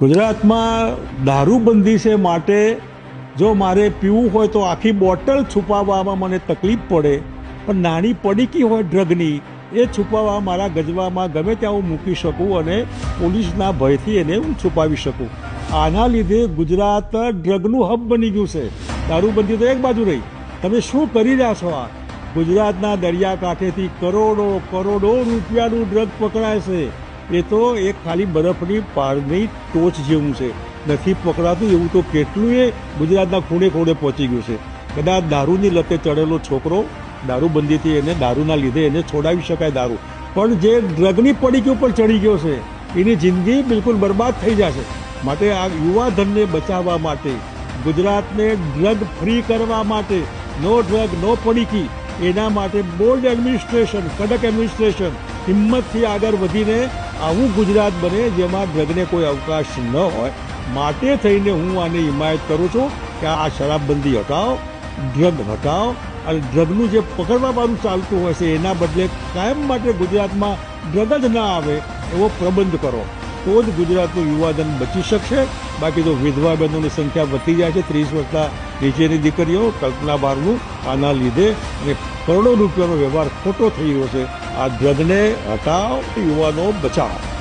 ગુજરાતમાં દારૂબંધી છે માટે જો મારે પીવું હોય તો આખી બોટલ છુપાવવામાં મને તકલીફ પડે. પણ નાની પડીકી હોય ડ્રગની, એ છુપાવવા મારા ગજવામાં ગમે ત્યાં હું મૂકી શકું અને પોલીસના ભયથી એને હું છુપાવી શકું. આના લીધે ગુજરાત ડ્રગનું હબ બની ગયું છે. દારૂબંધી તો એક બાજુ રહી. તમે શું કરી રહ્યા છો આ? ગુજરાતના દરિયાકાંઠેથી કરોડો કરોડો રૂપિયાનું ડ્રગ પકડાય છે. એ તો એક ખાલી બરફની પારની ટોચ જેવું છે. નથી પકડાતું એવું તો કેટલું એ ગુજરાતના ખૂણે ખૂણે પહોંચી ગયું છે. કદાચ દારૂની લતે ચડેલો છોકરો દારૂબંધીથી એને દારૂના લીધે એને છોડાવી શકાય દારૂ. પણ જે ડ્રગની પડીકી ઉપર ચડી ગયો છે, એની જિંદગી બિલકુલ બરબાદ થઈ જશે. માટે આ યુવા ધનને બચાવવા માટે, ગુજરાતને ડ્રગ ફ્રી કરવા માટે, નો ડ્રગ, નો પડીકી, એના માટે બોલ્ડ એડમિનિસ્ટ્રેશન, કડક એડમિનિસ્ટ્રેશન, હિંમતથી આગળ વધીને આવું ગુજરાત બને જેમાં ડ્રગને કોઈ અવકાશ ન હોય. માટે થઈને હું આને હિમાયત કરું છું કે આ શરાબબંધી હટાવો ડ્રગ હટાવો અને ડ્રગનું જે પકડવાનું ચાલતું હોય છે, એના બદલે કાયમ માટે ગુજરાતમાં ડ્રગ જ ના આવે એવો પ્રબંધ કરો. તો જ ગુજરાતનું યુવાધન બચી શકશે. બાકી તો વિધવા બહેનોની સંખ્યા વધી જાય છે. ત્રીસ વર્ષના નીચેની દીકરીઓ કલ્પના બહારનું આના લીધે અને કરોડો રૂપિયાનો વ્યવહાર ખોટો થઈ રહ્યો છે. આ ડ્રગને હટાવ યુવાનો બચાવો.